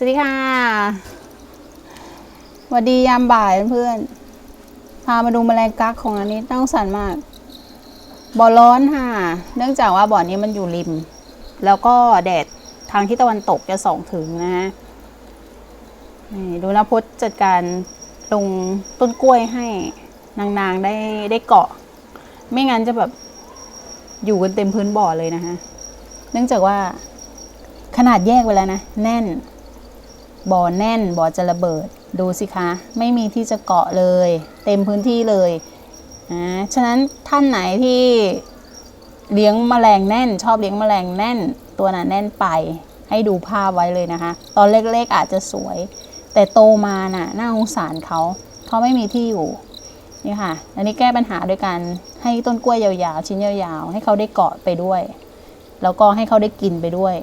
สวัสดีค่ะสวัสดียามบ่ายเพื่อนพามาดูแมลงกักของอันนี้ต้องสั่นมาก บ่อร้อนค่ะ เนื่องจากว่าบ่อนี้มันอยู่ริม แล้วก็แดดทางที่ตะวันตกจะส่องถึงนะฮะนี่ดูนะพจน์จัดการลงต้นกล้วยให้นางๆได้ได้เกาะ ไม่งั้นจะแบบอยู่กันเต็มพื้นบ่อเลยนะคะ เนื่องจากว่าขนาดแยกไปแล้วนะ แน่น บ่อแน่นบ่อจะระเบิด ดูสิคะ ไม่มีที่จะเกาะเลย เต็มพื้นที่เลยนะฉะนั้นท่านไหนที่เลี้ยงแมลงแน่น ชอบเลี้ยงแมลงแน่น ตัวน่ะแน่นไป ให้ดูภาพไว้เลยนะคะ ตอนเล็กๆอาจจะสวย แต่โตมาน่ะน่าสงสารเขาเขาไม่มีที่อยู่นี่ค่ะ อันนี้แก้ปัญหาโดยการให้ต้นกล้วยยาวๆ ชิ้นยาวๆ ให้เขาได้เกาะไปด้วย แล้วก็ให้เขาได้กินไปด้วย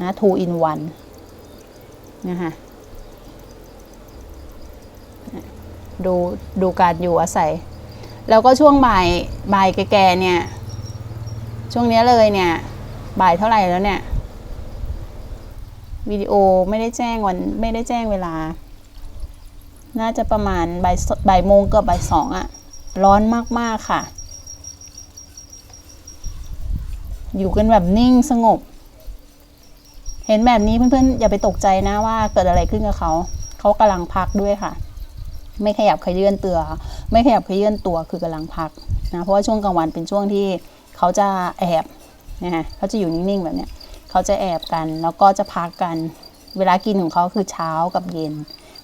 นะ two in one นะคะดูดูการอยู่อาศัย แล้วก็ช่วงบ่ายบ่ายแก่ๆเนี่ย ช่วงนี้เลยเนี่ย บ่ายเท่าไหร่แล้วเนี่ยวิดีโอไม่ได้แจ้งวันไม่ได้แจ้งเวลา น่าจะประมาณบ่ายบ่ายโมงเกือบบ่ายสองอะร้อนมาก ๆ ค่ะ อยู่กันแบบนิ่งสงบ ห็นแบบนี้เพื่อนๆอย่าไปตกใจนะว่าเกิดอะไรขึ้นกับเขา เขากำลังพักด้วยค่ะ ไม่ขยับขยื่นเตือไม่ขยับขยื่นตัวคือกำลังพักนะเพราะว่าช่วงกลางวันเป็นช่วงที่เขาจะแอบนะฮะเขาจะอยู่นิ่งๆแบบเนี้ยเขาจะแอบกันแล้วก็จะพักกัน เวลากินของเขาคือเช้ากับเย็น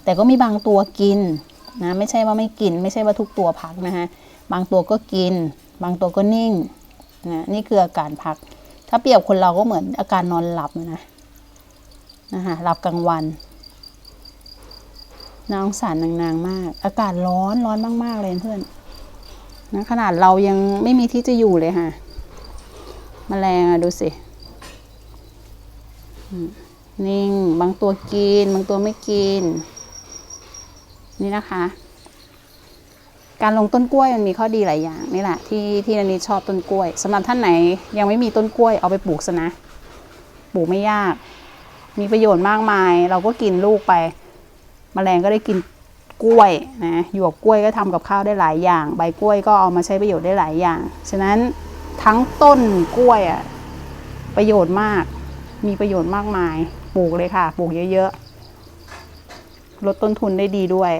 แต่ก็มีบางตัวกินนะไม่ใช่ว่าไม่กิน ไม่ใช่ว่าทุกตัวพักนะฮะบางตัวก็กิน บางตัวก็นิ่งนะนี่คืออาการพัก ถ้าเปรียบคนเราก็เหมือนอาการนอนหลับนะ นะคะหลับกลางวันน่าสงสารนางๆมาก อากาศร้อนร้อนมาก ๆ เลยเพื่อนนะขนาดเรายังไม่มีที่จะอยู่เลยค่ะมแมลงอะดูสิ นิ่ง บางตัวกิน บางตัวไม่กิน นี่นะคะ การลงต้นกล้วยมันมีข้อดีหลายอย่างนี่แหละที่ที่นันนี้ชอบต้นกล้วยสำหรับท่านไหนยังไม่มีต้นกล้วยเอาไปปลูกซะนะ ปลูกไม่ยาก มีประโยชน์มากมาย เราก็กินลูกไปแมลงก็ได้กินกล้วยนะหยวกกล้วยก็ทำกับข้าวได้หลายอย่าง ใบกล้วยก็เอามาใช้ประโยชน์ได้หลายอย่าง ฉะนั้นทั้งต้นกล้วยอะประโยชน์มาก มีประโยชน์มากมาย ปลูกเลยค่ะ ปลูกเยอะๆ ลดต้นทุนได้ดีด้วย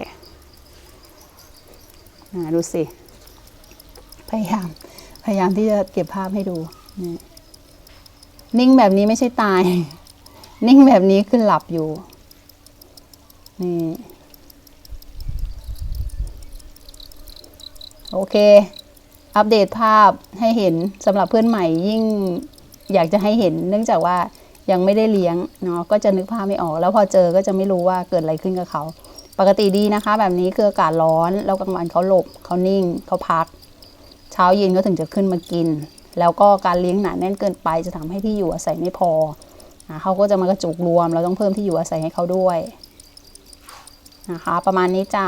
อ่าดูสิ พยายาม พยายามที่จะเก็บภาพให้ดู นิ่งแบบนี้ไม่ใช่ตาย นิ่งแบบนี้คือหลับอยู่ นี่ โอเค อัปเดตภาพให้เห็นสำหรับเพื่อนใหม่ยิ่งอยากจะให้เห็น เนื่องจากว่ายังไม่ได้เลี้ยงเนาะก็จะนึกภาพไม่ออก แล้วพอเจอก็จะไม่รู้ว่าเกิดอะไรขึ้นกับเขา ปกติดีนะคะ แบบนี้คืออากาศร้อน แล้วกลางวันเขาหลบเขานิ่งเขาพัก เช้าเย็นก็ถึงจะขึ้นมากิน แล้วก็การเลี้ยงหนาแน่นเกินไปจะทำให้ที่อยู่อาศัยไม่พอ เขาก็จะมากระจุกรวม เราต้องเพิ่มที่อยู่อาศัยให้เขาด้วยนะคะประมาณนี้จ้า